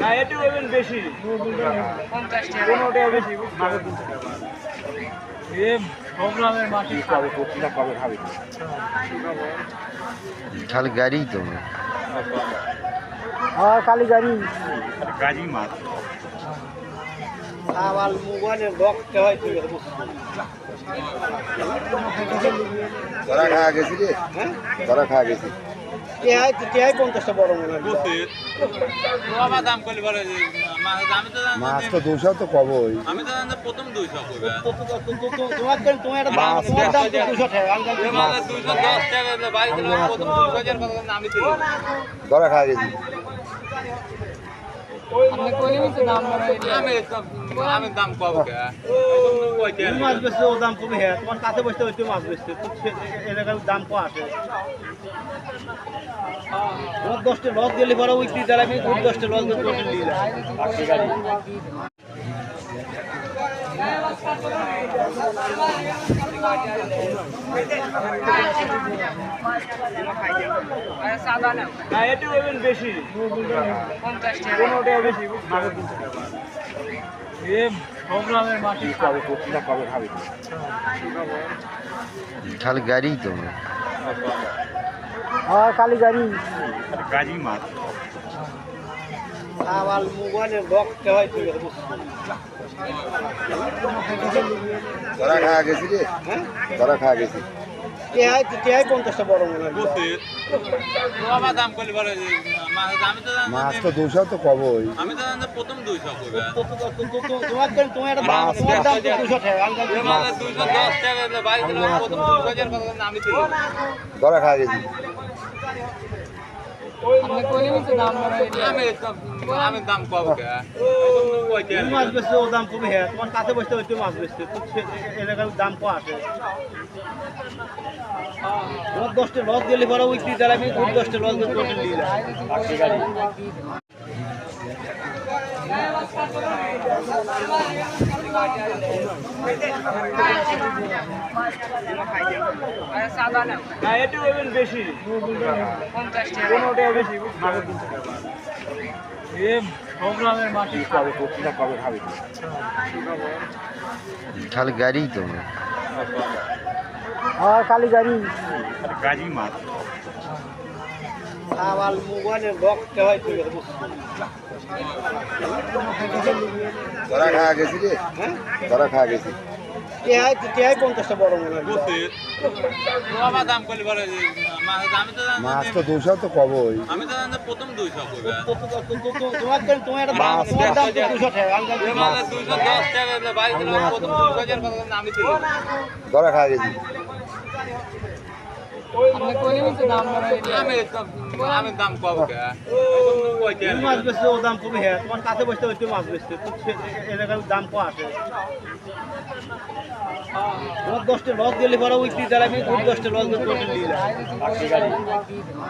না একটু বলবেন বেশি পনেরো বেশি এ প্রোগ্রামের মাটি কবে পত্রিকা কবে খাবে খালি গাড়ি তো। হ্যাঁ খালি গাড়ি গাড়ি মাছ আমার মোবাইলের বক্সটা হয় তুই খাওয়া গেছি রে তোরা খাওয়া গেছি টিহাই টিহাই পঞ্চাশটা বড় মনে দাম করলে বলে মাছ তো দুশো তো কবই। আমি তো জানি প্রথম দুইশো তোমার তোমার একটা দাম তোমার দাম তো দুশো টাকা খাওয়া গেছি আমি দাম কব মাছ বেচতে ও দাম কমে হ্যাঁ তোমার কাছে বসতে ওই মাছ বেচতে। এলাকার দাম কম আছে। দশটা লস গেলে পরে উইকলি যারা দশটা লস দেয় না বেশি পনেরো বেশি এ প্রোগ্রামের মাটি কবে কবে খাবে খালি গাড়িই তো হ্যাঁ। খালি গাড়ি গাজি মাছ আমার মোবাইলের বক্সটা হয় তুই তোরা খাওয়া গেছি রে তোরা খাওয়া গেছি। মনে হয়। মাছ তো দুশো তো কবই। তোরা খাওয়া গেছি। মাছ বেচতে ও দাম কমে হ্যাঁ তোমার কাছে বসতে ওই মাছ বেচতে এলাকার দাম কম তোমার দশটা লস গেলে পরে উইকলি দাঁড়াবি খুব দশটা লস দিয়ে বেশি খালি গাড়ি তো। হ্যাঁ খালি গাড়ি গাজি মাছ আমার মোবাইলের বক্সটা হয় তুই তোরা খাওয়া গেছি রে। তোরা খাওয়া গেছি। টিহাই টিহাই পঞ্চাশটা বড় মনে হয়। মাছ তো দুশো তো কবই। আমি তো প্রথম তোমার তোমার তোমার দাম দুশো টাকা তোরা খাওয়া গেছি। আমি মাছ বেচতে ও দাম কমে। হ্যাঁ তোমার কাছে বসতে ওই মাছ এলাকার দাম কম আসে তোমার দশটা লস দিলে পরে ওই তিন খুব দশটা লস দেয়